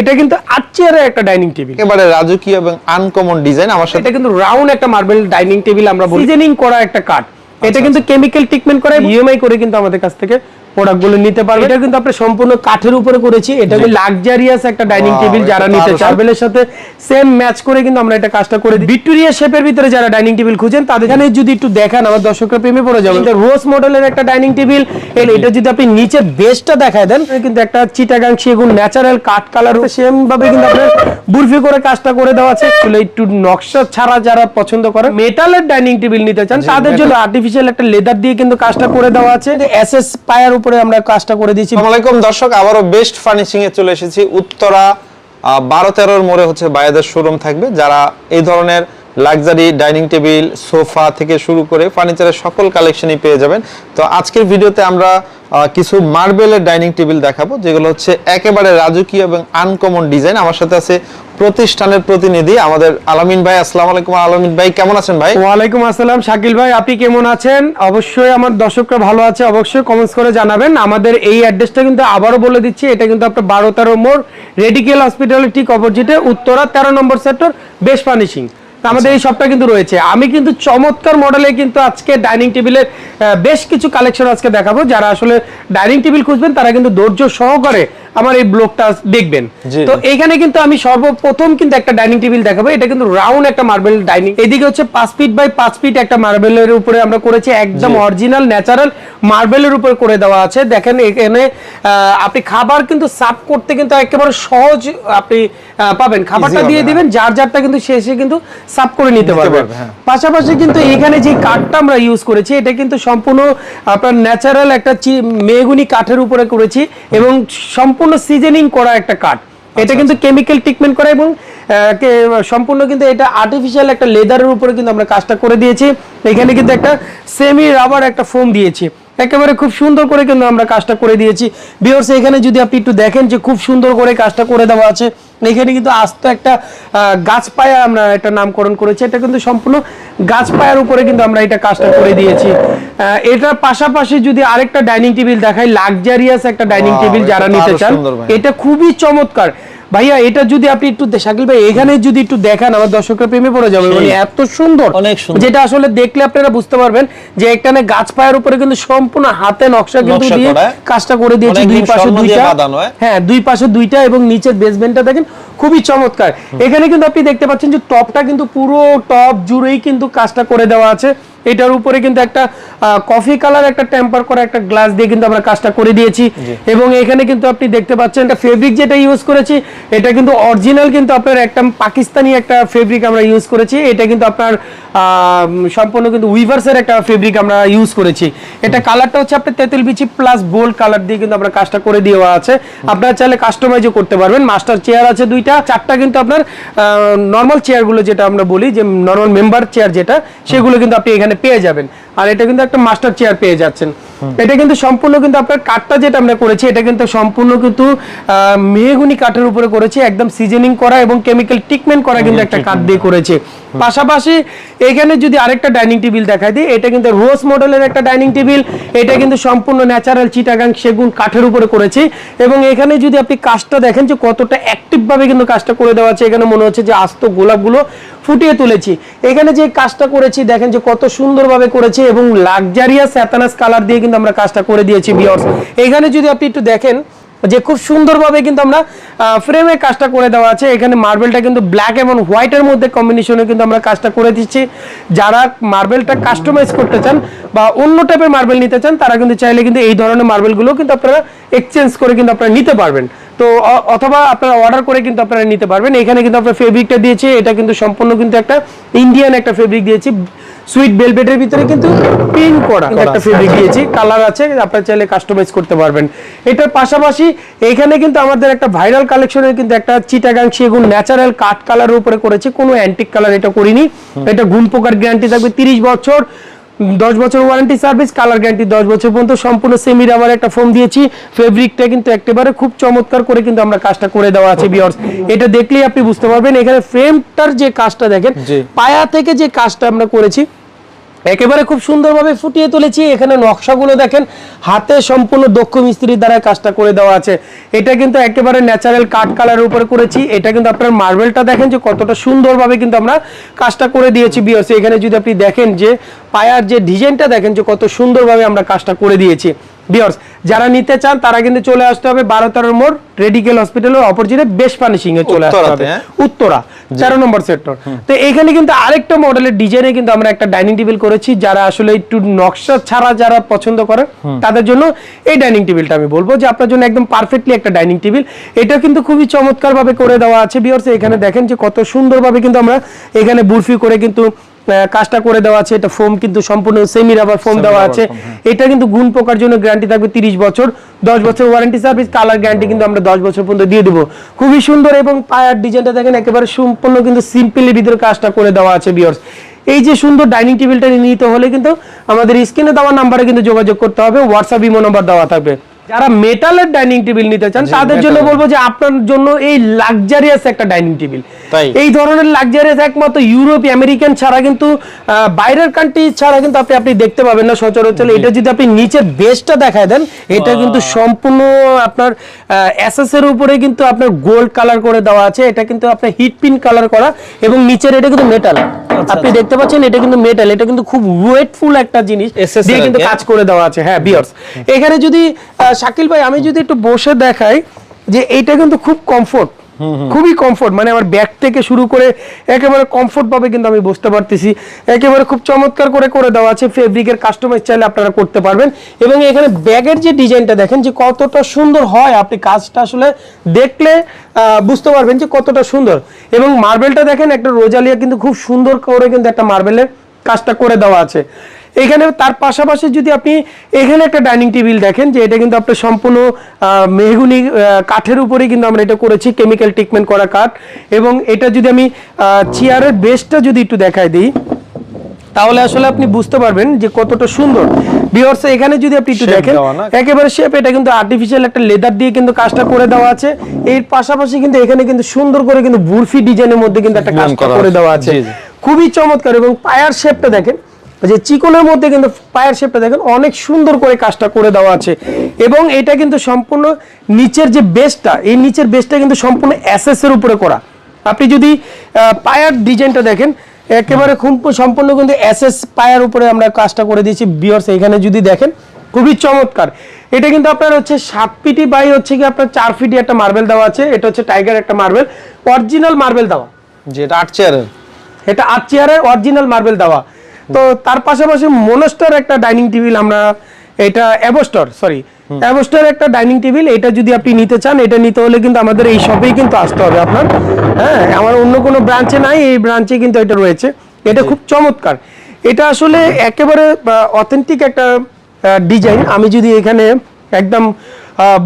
এটা কিন্তু আট চেয়ারের একটা ডাইনিং টেবিল। এবারে রাজকীয় এবং আনকমন ডিজাইন আমার সাথে এটা কিন্তু রাউন্ড একটা মার্বেল ডাইনিং টেবিল আমরা সিজনিং করা একটা কাঠ। এটা কিন্তু কেমিক্যাল ট্রিটমেন্ট করা ইএমআই করে কিন্তু আমাদের কাছ থেকে প্রোডাক্টগুলো নিতে পারবে। এটা কিন্তু আমরা সম্পূর্ণ কাঠের উপরে করেছি। এটা কিন্তু লাক্সারিয়াস একটা ডাইনিং টেবিল যারা নিতে মার্বেলের সাথে সেম ম্যাচ করে কিন্তু আমরা এটা কাজটা করে ভিক্টোরিয়া শেপের ভিতরে যারা ডাইনিং টেবিল খুঁজেন তাদের এখানে যদি একটু দেখান আমার দর্শকরা প্রেমে পড়ে যাবে। এটা রোজ মডেলের একটা ডাইনিং টেবিল এটা যদি আপনি বেসটা দেখায় দেন কিন্তু একটা চিটাগাং সেগুন ন্যাচারাল কাঠ কালার সেম ভাবে কিন্তু আপনার বুরফি করে কাজটা করে দেওয়া আছে। একটু নকশা ছাড়া যারা পছন্দ করে মেটালের ডাইনিং টেবিল নিতে চান তাদের জন্য আর্টিফিশিয়াল একটা লেদার দিয়ে কিন্তু কাজটা করে দেওয়া আছে। এসএস পায়ার উপরে আমরা কাজটা করে দিয়েছি। আলাইকুম দর্শক, আবারও বেস্ট ফার্নিশিং এ চলে এসেছি। উত্তরা বারো তেরোর মোড়ে হচ্ছে বায়াদের শোরুম থাকবে, যারা এই ধরনের লাক্সারি ডাইনিং টেবিল, সোফা থেকে শুরু করে ফার্নিচারের সকল কালেকশনই পেয়ে যাবেন। তো আজকের ভিডিওতে আমরা কিছু মার্বেলের ডাইনিং টেবিল দেখাবো, যেগুলো হচ্ছে একেবারে রাজকীয় এবং আনকমন ডিজাইন। আমার সাথে আছে প্রতিষ্ঠানের প্রতিনিধি আমাদের আলামিন ভাই। আসসালামু আলাইকুম আলামিন ভাই কেমন আছেন ভাই? ওয়ালাইকুম আসসালাম শাকিল ভাই আপনি কেমন আছেন? অবশ্যই আমার দর্শকরা ভালো আছে অবশ্যই কমেন্টস করে জানাবেন। আমাদের এই অ্যাড্রেসটা কিন্তু আবারও বলে দিচ্ছি এটা কিন্তু আপনার বারো তেরো মোড় রেডিকেল হসপিটালের ঠিক অপোজিটে উত্তরা তেরো নম্বর সেক্টর বেশ ফার্নিশিং আমাদের এই শপটা কিন্তু রয়েছে। আমি কিন্তু চমৎকার মডেলে কিন্তু আজকে ডাইনিং টেবিলের বেশ কিছু কালেকশন আজকে দেখাবো। যারা আসলে ডাইনিং টেবিল খুঁজবেন তারা কিন্তু ধৈর্য সহকারে আমার এই ব্লগটা দেখবেন। তো এইখানে কিন্তু আমি সর্বপ্রথম কিন্তু একটা ডাইনিং টেবিল দেখাবো। এটা কিন্তু রাউন্ড একটা মার্বেল ডাইনিং এদিকে হচ্ছে পাঁচ ফিট বাই পাঁচ ফিট একটা মার্বেলের উপরে আমরা করেছি একদম অরিজিনাল ন্যাচারাল মার্বেলের উপরে করে দেওয়া আছে। দেখেন এখানে আপনি খাবার কিন্তু সার্ভ করতে কিন্তু একেবারে সহজ আপনি পাবেন। খাবারটা দিয়ে হবে, দিবেন যার যারটা কিন্তু শেষে কিন্তু সার্ভ করে নিতে পারবেন পারবে, হ্যাঁ। পাশাপাশি কিন্তু এখানে যে কাঠটা আমরা ইউজ করেছি এটা কিন্তু সম্পূর্ণ আপনার ন্যাচারাল একটা মেহগুনি কাঠের উপরে করেছি এবং সম্পূর্ণ সিজনিং করা একটা কাঠ আচ্ছা, এটা কিন্তু কেমিক্যাল ট্রিটমেন্ট করা এবং সম্পূর্ণ কিন্তু এটা আর্টিফিশিয়াল একটা লেদারের উপরে কিন্তু আমরা কাজটা করে দিয়েছি। এখানে কিন্তু একটা সেমি রাবার একটা ফোম দিয়েছি। একেবারে খুব সুন্দর করে কিন্তু আমরা কাজটা করে দিয়েছি। বিয়র্স এখানে যদি আপনি একটু দেখেন যে খুব সুন্দর করে কাজটা করে দেওয়া আছে। এখানে কিন্তু আস্ত একটা গাছ গাছপায়া আমরা এটা নামকরণ করেছি। এটা কিন্তু সম্পূর্ণ গাছপায়ার উপরে কিন্তু আমরা এটা কাজটা করে দিয়েছি। আহ, এটার পাশাপাশি যদি আরেকটা ডাইনিং টেবিল দেখাই লাক্সারিয়াস একটা ডাইনিং টেবিল যারা নিতে চান এটা খুবই চমৎকার। ভাইয়া এটা যদি আপনি একটু শাকিল ভাই এখানে যদি একটু দেখান আমার দর্শকরা প্রেমে পড়ে যাবে। মানে এত সুন্দর। অনেক সুন্দর। যেটা আসলে দেখলে আপনারা বুঝতে পারবেন যে এখানে গাছ পায়ের উপরে কিন্তু সম্পূর্ণ হাতে নকশা কিন্তু দিয়ে কাজটা করে দিয়েছে। দুই পাশে দুইটা হ্যাঁ? হ্যাঁ দুই পাশে দুইটা এবং নিচের বেসমেন্টটা দেখেন খুবই চমৎকার। এখানে কিন্তু আপনি দেখতে পাচ্ছেন যে টপটা কিন্তু পুরো টপ জুড়েই কিন্তু কাজটা করে দেওয়া আছে। এটার উপরে কিন্তু একটা কফি কালার একটা টেম্পার করা একটা গ্লাস দিয়ে কিন্তু আমরা কাজটা করে দিয়েছি। এবং এখানে কিন্তু আপনি দেখতে পাচ্ছেন একটা ফেব্রিক যেটা ইউজ করেছি এটা কিন্তু অরিজিনাল কিন্তু আপনার একটা পাকিস্তানি একটা ফেব্রিক আমরা ইউজ করেছি। এটা কিন্তু আপনার সম্পূর্ণ কিন্তু উইভার্সের একটা ফেব্রিক আমরা ইউজ করেছি। এটা কালারটা হচ্ছে আপনার তেঁতুল বিচি প্লাস গোল্ড কালার দিয়ে কিন্তু আমরা কাজটা করে দেওয়া আছে। আপনারা চাইলে কাস্টমাইজও করতে পারবেন। মাস্টার চেয়ার আছে দুইটা। চারটা কিন্তু আপনার নর্মাল চেয়ারগুলো যেটা আমরা বলি যে নর্মাল মেম্বার চেয়ার যেটা সেগুলো কিন্তু আপনি এখানে পেয়ে যাবেন। আর এটা কিন্তু একটা মাস্টার চেয়ার পেয়ে যাচ্ছেন। এটা কিন্তু সম্পূর্ণ কিন্তু আপনার কাঠটা যেটা আমরা করেছি এটা কিন্তু সম্পূর্ণ কিন্তু মেহগুনি কাঠের উপরে করেছি একদম সিজনিং করা এবং কেমিক্যাল ট্রিটমেন্ট করা কিন্তু একটা কাঠ দিয়ে করেছে। পাশাপাশি এখানে যদি আরেকটা ডাইনিং টেবিল দেখাই দিই এটা কিন্তু রোজ মডেলের একটা ডাইনিং টেবিল এটা কিন্তু সম্পূর্ণ ন্যাচারাল চিটাগাং সেগুন কাঠের উপরে করেছি এবং এখানে যদি আপনি কাজটা দেখেন যে কতটা অ্যাক্টিভ ভাবে কিন্তু কাজটা করে দেওয়া আছে এখানে মনে হচ্ছে যে আস্ত গোলাপগুলো ফুটিয়ে তুলেছি। এখানে যে কাজটা করেছি, দেখেন যে কত সুন্দরভাবে করেছি এবং লাক্সারিয়াস স্যাতানাস কালার দিয়ে কিন্তু আমরা কাজটা করে দিয়েছি বিয়ার্স এখানে যদি আপনি একটু দেখেন, যে খুব সুন্দরভাবে কিন্তু আমরা ফ্রেমে কাজটা করে দেওয়া আছে। এখানে মার্বেলটা কিন্তু ব্ল্যাক এবং হোয়াইটের মধ্যে কম্বিনেশনে কিন্তু আমরা কাজটা করে দিচ্ছি। যারা মার্বেলটা কাস্টমাইজ করতে চান বা অন্য টাইপের মার্বেল নিতে চান, তারা কিন্তু চাইলে কিন্তু এই ধরনের মার্বেলগুলো কিন্তু আপনারা এক্সচেঞ্জ করে কিন্তু আপনারা নিতে পারবেন। তো অথবা আপনারা অর্ডার করে কিন্তু আপনারা নিতে পারবেন। এখানে কিন্তু আপনার ফেব্রিকটা দিয়েছে এটা কিন্তু সম্পূর্ণ কিন্তু একটা ইন্ডিয়ান একটা ফেব্রিক দিয়েছি। সুইট বেলভেটের ভিতরে কিন্তু পিঙ্ক করা একটা ফেব্রিক দিয়েছি। কালার আছে আপনারা চাইলে কাস্টমাইজ করতে পারবেন। এটার পাশাপাশি এখানে কিন্তু আমাদের একটা ভাইরাল কালেকশনের কিন্তু একটা চিটাগাং সেগুন ন্যাচারাল কাঠ কালারের উপরে করেছি। কোনো অ্যান্টিক কালার এটা করিনি। এটা ঘুম পোকার গ্যারান্টি থাকবে। তিরিশ বছর দশ বছর ওয়ারেন্টি সার্ভিস কালার গ্যারান্টি দশ বছর পর্যন্ত সম্পূর্ণ সেমি রাবার একটা ফোন দিয়েছি। ফেব্রিকটা কিন্তু একেবারে খুব চমৎকার করে কিন্তু আমরা কাজটা করে দেওয়া আছে বিয়ার্স এটা দেখলেই আপনি বুঝতে পারবেন এখানে ফ্রেমটার যে কাজটা দেখেন পায়া থেকে যে কাজটা আমরা করেছি একেবারে খুব সুন্দরভাবে ফুটিয়ে তুলেছি। এখানে নকশাগুলো দেখেন, হাতে সম্পূর্ণ দক্ষ মিস্ত্রির দ্বারা কাজটা করে দেওয়া আছে। এটা কিন্তু একেবারে ন্যাচারাল কাঠ কালারের উপরে করেছি। এটা কিন্তু আপনার মার্বেলটা দেখেন যে কতটা সুন্দরভাবে কিন্তু আমরা কাজটা করে দিয়েছি বিয়সে এখানে যদি আপনি দেখেন যে পায়ার যে ডিজাইনটা দেখেন যে কত সুন্দরভাবে আমরা কাজটা করে দিয়েছি। বিয়ার্স যারা নিতে চান তারা কিন্তু চলে আসতে হবে বারো তেরোর মোড় রেডিকেল হসপিটালের অপোজিটে বেশ ফার্নিশিং এ চলে আসতে হবে। হ্যাঁ? উত্তরা তেরো নম্বর সেক্টর তো এখানে কিন্তু আরেকটা মডেলের ডিজাইনে কিন্তু আমরা একটা ডাইনিং টেবিল করেছি যারা আসলে একটু নকশা ছাড়া যারা পছন্দ করে তাদের জন্য এই ডাইনিং টেবিলটা আমি বলব যে আপনার জন্য একদম পারফেক্টলি একটা ডাইনিং টেবিল এটা কিন্তু খুবই চমৎকার ভাবে করে দেওয়া আছে বিয়ার্স এখানে দেখেন যে কত সুন্দরভাবে কিন্তু আমরা এখানে বুরফি করে কিন্তু কাজটা করে দেওয়া আছে এটা ফোম কিন্তু সম্পূর্ণ সেমি রাবার ফোম দেওয়া আছে। এটা কিন্তু গুণ পোকার জন্য গ্যারান্টি থাকবে তিরিশ বছর দশ বছর ওয়ারেন্টি সার্ভিস কালার গ্যারান্টি কিন্তু আমরা দশ বছর পর্যন্ত দিয়ে দেবো। খুবই সুন্দর এবং পায়ার ডিজাইনটা দেখেন একেবারে সম্পূর্ণ কিন্তু সিম্পলের ভিতরে কাজটা করে দেওয়া আছে বিয়ার্স এই যে সুন্দর ডাইনিং টেবিলটা নিতে হলে কিন্তু আমাদের স্ক্রিনে দেওয়া নাম্বারে কিন্তু যোগাযোগ করতে হবে হোয়াটসঅ্যাপ ইমো নাম্বার দেওয়া থাকবে। যারা মেটালের ডাইনিং টেবিল নিতে চান তাদের জন্য বলব যে আপনার জন্য এই লাক্সারিয়াস একটা ডাইনিং টেবিল? এই ধরনের লাক্সারিয়াস একমাত্র ইউরোপ আমেরিকান ছাড়া কিন্তু বাইরের কান্ট্রি ছাড়া কিন্তু আপনি আপনি দেখতে পাবেন না সচরাচর। এটা যদি আপনি নিচের বেসটা দেখায় দেন এটা কিন্তু সম্পূর্ণ আপনার এসএস এর উপরে কিন্তু আপনার গোল্ড কালার করে দেওয়া আছে। এটা কিন্তু আপনার হিট পিন কালার করা এবং নিচের এটা কিন্তু মেটাল আপনি দেখতে পাচ্ছেন এটা কিন্তু মেটাল এটা কিন্তু খুব ওয়েটফুল একটা জিনিস দিয়ে কিন্তু কাজ করে দেওয়া আছে। হ্যাঁ বিয়ার্স এখানে যদি শাকিল ভাই আমি যদি একটু বসে দেখাই যে এইটা কিন্তু খুব কমফোর্ট খুবই কমফোর্ট মানে আমার ব্যাগ থেকে শুরু করে একেবারে কমফোর্ট ভাবে কিন্তু আমি বসতে পারতেছি। একেবারে খুব চমৎকার করে করে দেওয়া আছে ফেব্রিকের কাস্টমাইজ চাইলে আপনারা করতে পারবেন। এবং এখানে ব্যাগের যে ডিজাইনটা দেখেন যে কতটা সুন্দর হয়, আপনি কাজটা আসলে দেখলে বুঝতে পারবেন যে কতটা সুন্দর। এবং মার্বেলটা দেখেন একটা রোজালিয়া কিন্তু খুব সুন্দর করে কিন্তু একটা মার্বেলের কাজটা করে দেওয়া আছে। এখানে তার পাশাপাশি যদি আপনি এখানে একটা ডাইনিং টেবিল দেখেন যে এটা কিন্তু আপনার সম্পূর্ণ আহ, মেহগুনি কাঠের উপরে কিন্তু আমরা এটা করেছি কেমিক্যাল ট্রিটমেন্ট করা কাঠ। এবং এটা যদি আমি চেয়ারের বেসটা যদি একটু দেখাই দিই তাহলে আসলে আপনি বুঝতে পারবেন যে কতটা সুন্দর। বিয়ার্স এখানে যদি আপনি একটু দেখেন একেবারে শেপ এটা কিন্তু আর্টিফিশিয়াল একটা লেদার দিয়ে কিন্তু কাজটা করে দেওয়া আছে। এর পাশাপাশি কিন্তু এখানে কিন্তু সুন্দর করে কিন্তু বুরফি ডিজাইনের মধ্যে কিন্তু একটা কাজ করা দেওয়া আছে। খুবই চমৎকার এবং পায়ার শেপটা দেখেন। যে চিকনের মধ্যে কিন্তু পায়ের শেপটা দেখেন অনেক সুন্দর করে কাজটা করে দেওয়া আছে। এবং এটা কিন্তু সম্পূর্ণ নিচের যে বেসটা এই নিচের বেসটা কিন্তু সম্পূর্ণ এসএস এর উপরে করা। আপনি যদি পায়ার ডিজাইনটা দেখেন একেবারে খুব সম্পূর্ণ কিন্তু এসএস পায়ার উপরে আমরা কাজটা করে দিয়েছি। বিয়ার্স এখানে যদি দেখেন খুবই চমৎকার। এটা কিন্তু আপনার হচ্ছে সাত ফিটি বাই হচ্ছে কি আপনার চার ফিটি একটা মার্বেল দেওয়া আছে। এটা হচ্ছে টাইগার একটা মার্বেল অরিজিনাল মার্বেল দেওয়া। যেটা আট চেয়ারের এটা আট চেয়ারের অরিজিনাল মার্বেল দেওয়া। তো তার পাশাপাশি মনোস্টার একটা ডাইনিং টেবিল আমরা এটা অ্যাবোস্টার সরি অ্যাবোস্টার একটা ডাইনিং টেবিল এটা যদি আপনি নিতে চান এটা নিতে হলে কিন্তু আমাদের এই শপেই কিন্তু আসতে হবে আপনার। হ্যাঁ আমার অন্য কোনো ব্রাঞ্চে নাই এই ব্রাঞ্চে কিন্তু এটা রয়েছে। এটা খুব চমৎকার। এটা আসলে একেবারে অথেন্টিক একটা ডিজাইন আমি যদি এখানে একদম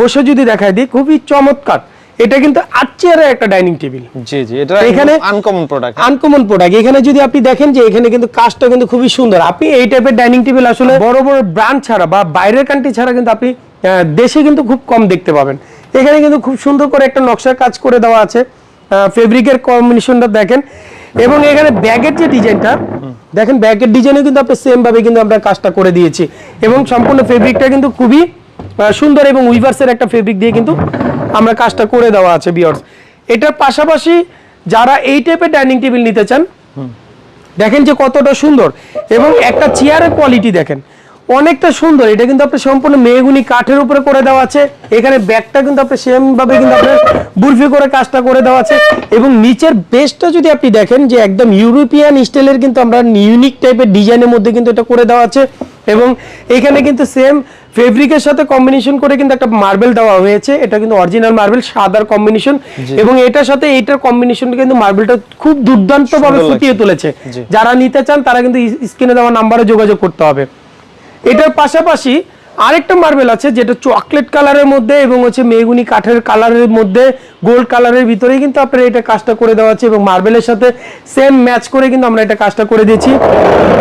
বসে যদি দেখাই দিই খুবই চমৎকার। এটা কিন্তু আট চেয়ারের একটা ডাইনিং টেবিল। জি জি এটা এখানে- এখানে আনকমন প্রোডাক্ট আনকমন প্রোডাক্ট এখানে যদি আপনি দেখেন যে এখানে কিন্তু কাজটা কিন্তু খুবই সুন্দর। আপনি এই টাইপের ডাইনিং টেবিল আসলে বড় বড় ব্র্যান্ড ছাড়া বা বাইরের কান্ট্রি ছাড়া কিন্তু আপনি দেশে কিন্তু খুব কম দেখতে পাবেন। এখানে কিন্তু খুব সুন্দর করে একটা নকশার কাজ করে দেওয়া আছে। ফেব্রিকের কম্বিনেশনটা দেখেন। এবং এখানে ব্যাগের যে ডিজাইনটা দেখেন ব্যাগের ডিজাইনও কিন্তু আপনি সেম ভাবে কিন্তু আমরা কাজটা করে দিয়েছি। এবং সম্পূর্ণ ফেব্রিকটা কিন্তু খুবই সুন্দর এবং উইভার্সের একটা ফেব্রিক দিয়ে কিন্তু আমরা কাজটা করে দেওয়া আছে বিয়ার্স এটার পাশাপাশি যারা এই টাইপের ডাইনিং টেবিল নিতে চান, দেখেন যে কতটা সুন্দর। এবং একটা চেয়ারের কোয়ালিটি দেখেন, অনেকটা সুন্দর। এটা কিন্তু আপনার সম্পূর্ণ মেহগুনি কাঠের উপরে করে দেওয়া আছে। এখানে ব্যাগটা কিন্তু আপনার সেম ভাবে কিন্তু আপনার বুরফি করে কাজটা করে দেওয়া আছে। এবং নিচের বেসটা যদি আপনি দেখেন যে একদম ইউরোপিয়ান স্টাইলের কিন্তু আমরা ইউনিক টাইপের ডিজাইনের মধ্যে কিন্তু এটা করে দেওয়া আছে। এবং এখানে কিন্তু সেম ফেব্রিকের সাথে কম্বিনেশন করে কিন্তু একটা মার্বেল দেওয়া হয়েছে। এটা কিন্তু অরিজিনাল মার্বেল সাদার কম্বিনেশন এবং এটার সাথে এইটার কম্বিনেশন কিন্তু মার্বেলটা খুব দুর্দান্ত ভাবে ফুটিয়ে তুলেছে। যারা নিতে চান তারা কিন্তু স্ক্রিনে দেওয়া নাম্বারে যোগাযোগ করতে হবে। এটার পাশাপাশি আরেকটা মার্বেল আছে যেটা চকলেট কালারের মধ্যে এবং হচ্ছে মেগুনি কাঠের কালারের মধ্যে গোল্ড কালারের ভিতরে কিন্তু আপনার এটা কাজটা করে দেওয়া আছে এবং মার্বেলের সাথে সেম ম্যাচ করে কিন্তু আমরা এটা কাজটা করে দিয়েছি।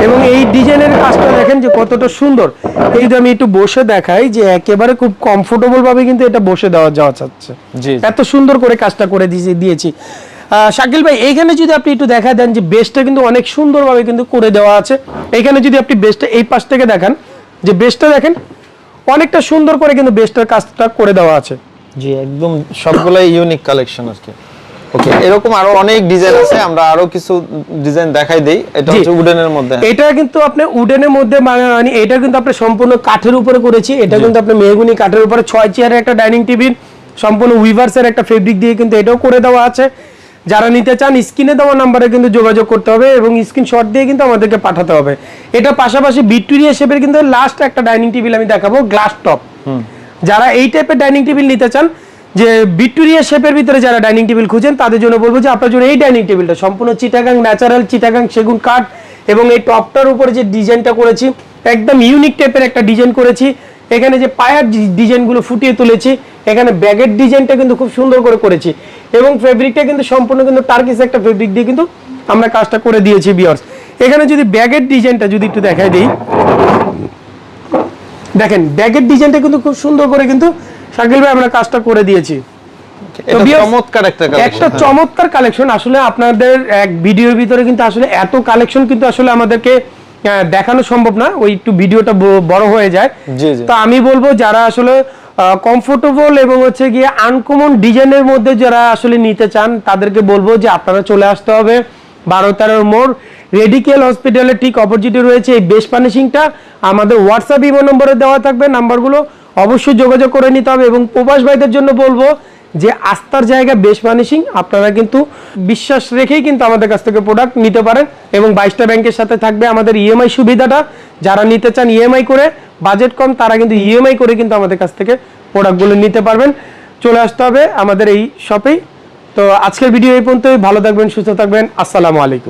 এবং এই ডিজাইনের কাজটা দেখেন যে কতটা সুন্দর। এই যদি আমি একটু বসে দেখাই যে একেবারে খুব কমফোর্টেবল ভাবে কিন্তু এটা বসে দেওয়া যাওয়া যাচ্ছে। জি। এত সুন্দর করে কাজটা করে দিয়েছি দিয়েছি। আহ, শাকিল ভাই এইখানে যদি আপনি একটু দেখা দেন যে বেসটা কিন্তু অনেক সুন্দরভাবে কিন্তু করে দেওয়া আছে। এখানে যদি আপনি বেসটা এই পাশ থেকে দেখান যে বেসটা দেখেন অনেকটা সুন্দর করে কিন্তু বেসটার কাজটা করে দেওয়া আছে। জি একদম সবগুলাই ইউনিক কালেকশন আর কি। ওকে এরকম আরও অনেক ডিজাইন আছে আমরা আরও কিছু ডিজাইন দেখাই দেই। এটা হচ্ছে উডেনের মধ্যে। এটা কিন্তু আপনি উডেনের মধ্যে মানে- মানে এটা কিন্তু আপনি সম্পূর্ণ কাঠের উপরে করেছি এটা কিন্তু আপনি মেহগুনি কাঠের উপরে ছয় চেয়ারের একটা ডাইনিং টেবিল সম্পূর্ণ উইভার্সের একটা ফেব্রিক দিয়ে কিন্তু এটাও করে দেওয়া আছে। যারা নিতে চান স্ক্রিনে দেওয়া নাম্বারে কিন্তু যোগাযোগ করতে হবে এবং স্ক্রিনশট দিয়ে কিন্তু আমাদেরকে পাঠাতে হবে। এটা পাশাপাশি ভিক্টোরিয়া শেপের কিন্তু লাস্ট একটা ডাইনিং টেবিল আমি দেখাবো গ্লাস টপ যারা এই টাইপের ডাইনিং টেবিল নিতে চান যে ভিক্টোরিয়া শেপের ভিতরে যারা ডাইনিং টেবিল খুঁজেন তাদের জন্য বলব যে আপনার জন্য এই ডাইনিং টেবিলটা সম্পূর্ণ চিটাগাং ন্যাচারাল চিটাগাং সেগুন কাঠ এবং এই টপটার উপরে যে ডিজাইনটা করেছি একদম ইউনিক টাইপের একটা ডিজাইন করেছি। এখানে যে পায়ার ডিজাইনগুলো ফুটিয়ে তুলেছি এখানে ব্যাগের ডিজাইনটা কিন্তু খুব সুন্দর করে করেছি এবং ফেব্রিকটা কিন্তু সম্পূর্ণ কিন্তু টার্কিস একটা ফেব্রিক দিয়ে কিন্তু আমরা কাজটা করে দিয়েছি বিয়ার্স এখানে যদি ব্যাগের ডিজাইনটা যদি একটু দেখাই দিই। দেখেন ব্যাগের ডিজাইনটা কিন্তু খুব সুন্দর করে কিন্তু শাকিল ভাই আমরা কাজটা করে দিয়েছি। একটা একটা চমৎকার কালেকশন আসলে আপনাদের এক ভিডিওর ভিতরে কিন্তু আসলে এত কালেকশন কিন্তু আসলে আমাদেরকে দেখানো সম্ভব না ওই একটু ভিডিওটা বড় হয়ে যায়। তো আমি বলব যারা আসলে কমফোর্টেবল এবং হচ্ছে গিয়ে আনকমন ডিজাইনের মধ্যে যারা আসলে নিতে চান তাদেরকে বলব যে আপনারা চলে আসতে হবে বারো তেরোর মোড়। রেডিকেল হসপিটালের ঠিক অপোজিটে রয়েছে এই বেস পানিশিংটা। আমাদের হোয়াটসঅ্যাপ ইমো নম্বরে দেওয়া থাকবে নাম্বারগুলো। অবশ্যই যোগাযোগ করে নিতে হবে এবং প্রবাস ভাইদের জন্য বলব যে আস্থার জায়গা বেশ মানিসিং আপনারা কিন্তু বিশ্বাস রেখেই কিন্তু আমাদের কাছ থেকে প্রোডাক্ট নিতে পারেন এবং বাইশটা ব্যাংকের সাথে থাকবে আমাদের ইএমআই সুবিধাটা। যারা নিতে চান ইএমআই করে বাজেট কম, তারা কিন্তু ইএমআই করে কিন্তু আমাদের কাছ থেকে প্রোডাক্টগুলো নিতে পারবেন। চলে আসতে হবে আমাদের এই শপেই তো আজকের ভিডিও এই পর্যন্তই, ভালো থাকবেন, সুস্থ থাকবেন, আসসালামু আলাইকুম।